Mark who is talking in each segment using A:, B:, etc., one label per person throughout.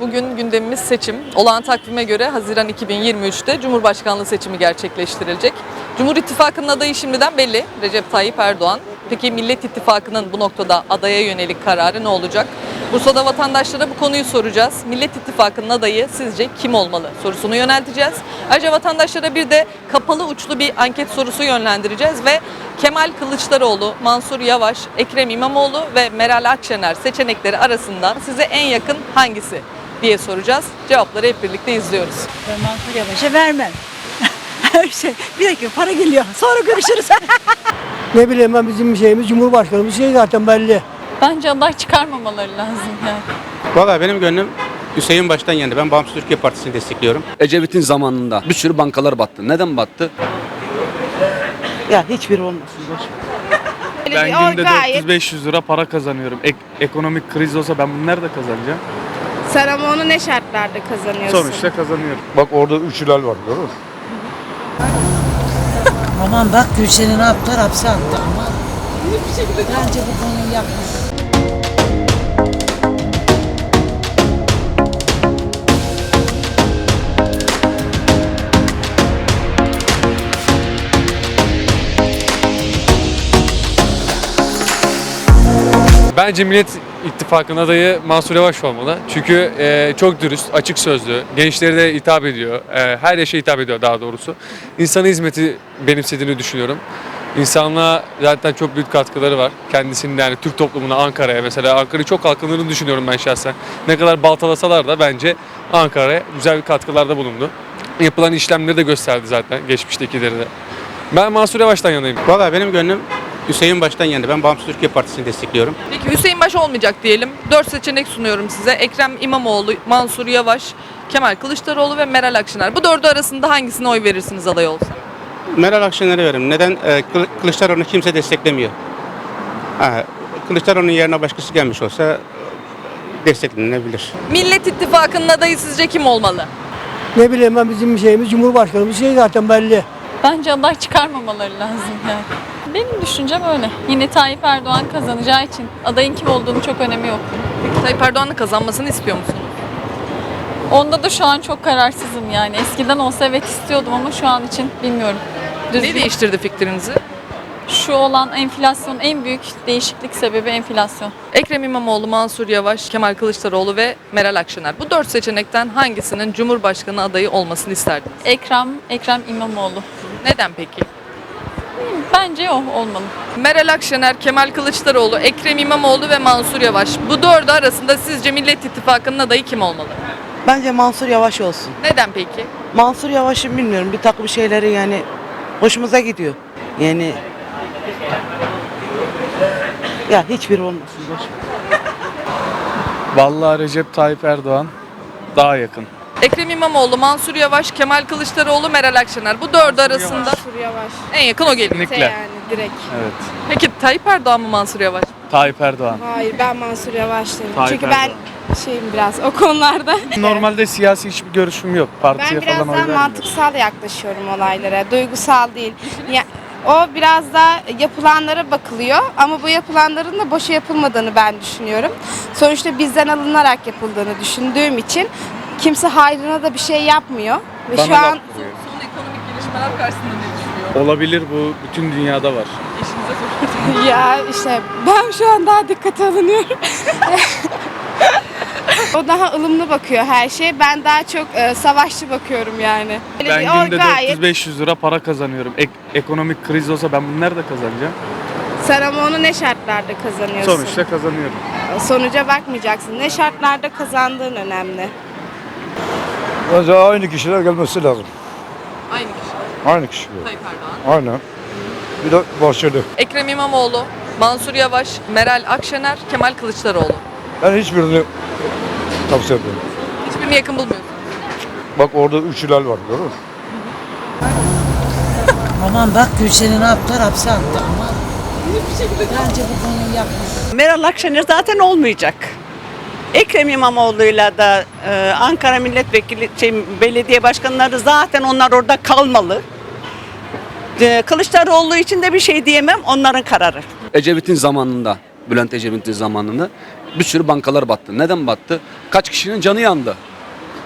A: Bugün gündemimiz seçim. Olağan takvime göre Haziran 2023'te Cumhurbaşkanlığı seçimi gerçekleştirilecek. Cumhur İttifakı'nın adayı şimdiden belli. Recep Tayyip Erdoğan. Peki Millet İttifakı'nın bu noktada adaya yönelik kararı ne olacak? Bursa'da vatandaşlara bu konuyu soracağız. Millet İttifakı'nın adayı sizce kim olmalı sorusunu yönelteceğiz. Ayrıca vatandaşlara bir de kapalı uçlu bir anket sorusu yönlendireceğiz ve Kemal Kılıçdaroğlu, Mansur Yavaş, Ekrem İmamoğlu ve Meral Akşener seçenekleri arasında size en yakın hangisi diye soracağız. Cevapları hep birlikte izliyoruz.
B: Ben Mansur Yavaş'a vermem. Her şey. Bir dakika para geliyor. Sonra görüşürüz.
C: Ne bileyim ben bizim şeyimiz Cumhurbaşkanımız şey zaten belli.
D: Bence aday çıkarmamaları lazım yani.
E: Valla benim gönlüm Hüseyin Baş'tan yendi. Ben Bağımsız Türkiye Partisi'ni destekliyorum.
F: Ecevit'in zamanında bir sürü bankalar battı. Neden battı?
B: ya hiçbir olmasın. Boş.
G: Ben günde
H: gayet-
G: 400-500 lira para kazanıyorum. Ek- ekonomik kriz olsa ben bunu nerede kazanacağım?
H: Sen ama onu ne şartlarda kazanıyorsun?
G: Sonuçta kazanıyorum.
I: Bak orada üç hilal var görüyor musun?
B: Aman bak Gülşen'i ne yaptılar? Hapse attı ama. Bence bu konuyu yapma.
J: Bence Millet İttifakı'nın adayı Mansur Yavaş olmalı. Çünkü e, çok dürüst, açık sözlü, gençlere de hitap ediyor. E, her yaşa hitap ediyor daha doğrusu. İnsana hizmeti benimsediğini düşünüyorum. İnsanlığa zaten çok büyük katkıları var. Kendisinin yani Türk toplumuna, Ankara'ya mesela Ankara'yı çok kalkındığını düşünüyorum ben şahsen. Ne kadar baltalasalar da bence Ankara'ya güzel bir katkılarda bulundu. Yapılan işlemleri de gösterdi zaten geçmiştekileri de. Ben Mansur Yavaş'tan yanayım.
E: Valla benim gönlüm Hüseyin Baş'tan yendi. Ben Bağımsız Türkiye Partisi'ni destekliyorum.
A: Peki Hüseyin Baş olmayacak diyelim. Dört seçenek sunuyorum size. Ekrem İmamoğlu, Mansur Yavaş, Kemal Kılıçdaroğlu ve Meral Akşener. Bu dördü arasında hangisine oy verirsiniz aday olsa?
E: Meral Akşener'e veririm. Neden? Ee, Kılı- Kılıçdaroğlu'nu kimse desteklemiyor. Ha, Kılıçdaroğlu'nun yerine başkası gelmiş olsa desteklenebilir.
A: Millet İttifakı'nın adayı sizce kim olmalı?
C: Ne bileyim ben bizim şeyimiz Cumhurbaşkanımız şey zaten belli.
D: Bence aday çıkarmamaları lazım yani. Benim düşüncem öyle. Yine Tayyip Erdoğan kazanacağı için adayın kim olduğunu çok önemi yok.
A: Peki Tayyip Erdoğan'ın kazanmasını istiyor musunuz?
D: Onda da şu an çok kararsızım yani. Eskiden olsa evet istiyordum ama şu an için bilmiyorum.
A: Ne değiştirdi fikrinizi?
D: Şu olan enflasyon en büyük değişiklik sebebi enflasyon.
A: Ekrem İmamoğlu, Mansur Yavaş, Kemal Kılıçdaroğlu ve Meral Akşener. Bu dört seçenekten hangisinin Cumhurbaşkanı adayı olmasını isterdiniz?
D: Ekrem, Ekrem İmamoğlu.
A: Neden peki?
D: Bence o olmalı.
A: Meral Akşener, Kemal Kılıçdaroğlu, Ekrem İmamoğlu ve Mansur Yavaş. Bu dördü arasında sizce Millet İttifakı'nın adayı kim olmalı?
B: Bence Mansur Yavaş olsun.
A: Neden peki?
B: Mansur Yavaş'ın bilmiyorum bir takım şeyleri yani hoşumuza gidiyor. Yani ya hiçbir olmasın. Boş.
G: Vallahi Recep Tayyip Erdoğan daha yakın.
A: Ekrem İmamoğlu, Mansur Yavaş, Kemal Kılıçdaroğlu, Meral Akşener. Bu dördü arasında
H: Mansur Yavaş.
A: en yakın o geliyor.
G: Kesinlikle.
H: Yani direkt.
G: Evet.
A: Peki Tayyip Erdoğan mı Mansur Yavaş?
G: Tayyip Erdoğan.
H: Hayır ben Mansur Yavaş derim.
G: Tayyip
H: Çünkü
G: Erdoğan.
H: ben şeyim biraz o konularda.
G: Normalde siyasi hiçbir görüşüm yok. Partiye
H: ben biraz
G: falan oy
H: daha
G: vermiyorum.
H: mantıksal yaklaşıyorum olaylara. Duygusal değil. Ya, o biraz daha yapılanlara bakılıyor ama bu yapılanların da boşa yapılmadığını ben düşünüyorum. Sonuçta bizden alınarak yapıldığını düşündüğüm için kimse hayrına da bir şey yapmıyor. Ve
G: Bana
H: şu an.
A: Son ekonomik gelişmeler karşısında ne düşünüyor?
G: Olabilir bu bütün dünyada var.
H: Ya işte ben şu an daha dikkate alınıyorum. o daha ılımlı bakıyor her şeye. Ben daha çok e, savaşçı bakıyorum yani.
G: Ben
H: değil, o
G: günde
H: gayet-
G: 400-500 lira para kazanıyorum. Ek- ekonomik kriz olsa ben bunu nerede kazanacağım?
H: Sen ama onu ne şartlarda kazanıyorsun?
G: Sonuçta kazanıyorum.
H: Sonuca bakmayacaksın. Ne şartlarda kazandığın önemli.
I: Bence aynı kişiler gelmesi lazım.
A: Aynı kişi.
I: Aynı kişi.
A: Tayyip Erdoğan.
I: Aynen. Bir de Bahçeli.
A: Ekrem İmamoğlu, Mansur Yavaş, Meral Akşener, Kemal Kılıçdaroğlu.
I: Ben hiçbirini tavsiye etmiyorum.
A: Hiçbirini yakın bulmuyorsunuz.
I: Bak orada üç hilal var görüyor musun?
B: Aman bak Gülşen'i ne yaptılar? Hapse attı ama. Bence bu konuyu yapma.
K: Meral Akşener zaten olmayacak. Ekrem İmamoğlu'yla da e, Ankara Milletvekili, şey, belediye başkanları zaten onlar orada kalmalı. E, Kılıçdaroğlu için de bir şey diyemem, onların kararı.
F: Ecevit'in zamanında Bülent Ecevit'in zamanında. Bir sürü bankalar battı. Neden battı? Kaç kişinin canı yandı.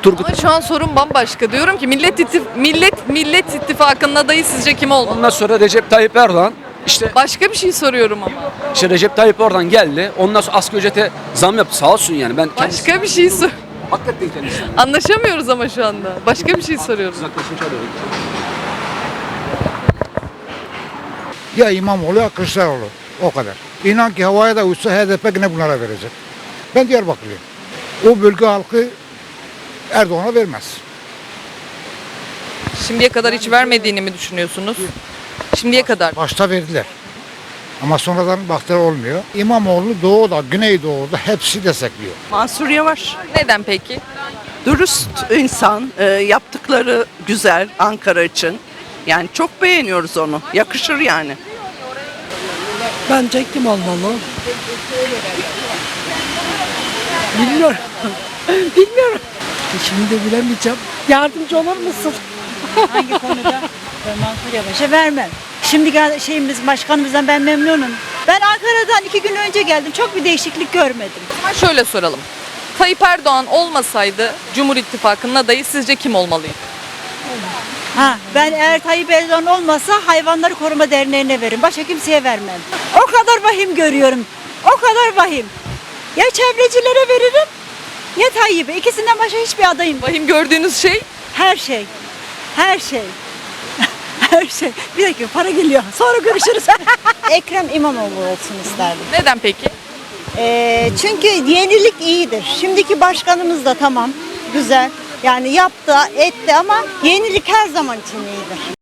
F: Turgut
A: Ama şu an sorun bambaşka. Diyorum ki Millet İttif Millet Millet İttifakı'nın adayı sizce kim olmalı?
F: Ondan sonra Recep Tayyip Erdoğan işte,
A: Başka bir şey soruyorum ama.
F: işte Recep Tayyip Erdoğan geldi. Ondan sonra asgari ücrete zam yaptı. Sağ olsun yani. Ben kendisi,
A: Başka bir şey sor.
F: hakikaten kendisi.
A: Anlaşamıyoruz ama şu anda. Başka bir şey soruyorum.
F: Da öyle.
I: Ya İmamoğlu ya Kılıçdaroğlu. O kadar. İnan ki havaya da uçsa HDP yine bunlara verecek. Ben Diyarbakırlıyım. O bölge halkı Erdoğan'a vermez.
A: Şimdiye kadar hiç vermediğini mi düşünüyorsunuz? Şimdiye kadar.
I: Başta verdiler. Ama sonradan baktılar olmuyor. İmamoğlu Doğu'da, Güneydoğu'da hepsi destekliyor.
K: Mansur Yavaş.
A: Neden peki?
K: Dürüst insan. e, yaptıkları güzel Ankara için. Yani çok beğeniyoruz onu. Yakışır yani.
C: Bence kim olmalı? Bilmiyorum. Bilmiyorum. Şimdi de bilemeyeceğim. Yardımcı olur musun?
B: Hangi konuda? Mansur Yavaş'a vermem. Şimdi gel- şeyimiz başkanımızdan ben memnunum. Ben Ankara'dan iki gün önce geldim. Çok bir değişiklik görmedim.
A: Ama şöyle soralım. Tayyip Erdoğan olmasaydı Cumhur İttifakı'nın adayı sizce kim olmalıydı?
B: Ha, ben eğer Tayyip Erdoğan olmasa hayvanları koruma derneğine veririm. Başka kimseye vermem. O kadar vahim görüyorum. O kadar vahim. Ya çevrecilere veririm ya Tayyip'e. İkisinden başka hiçbir adayım.
A: Vahim gördüğünüz şey
B: Her şey. Her şey. Her şey. Bir dakika para geliyor. Sonra görüşürüz. Ekrem İmamoğlu olsun isterdim.
A: neden peki?
B: Ee, çünkü yenilik iyidir. Şimdiki başkanımız da tamam. Güzel. Yani yaptı, etti ama yenilik her zaman için iyidir.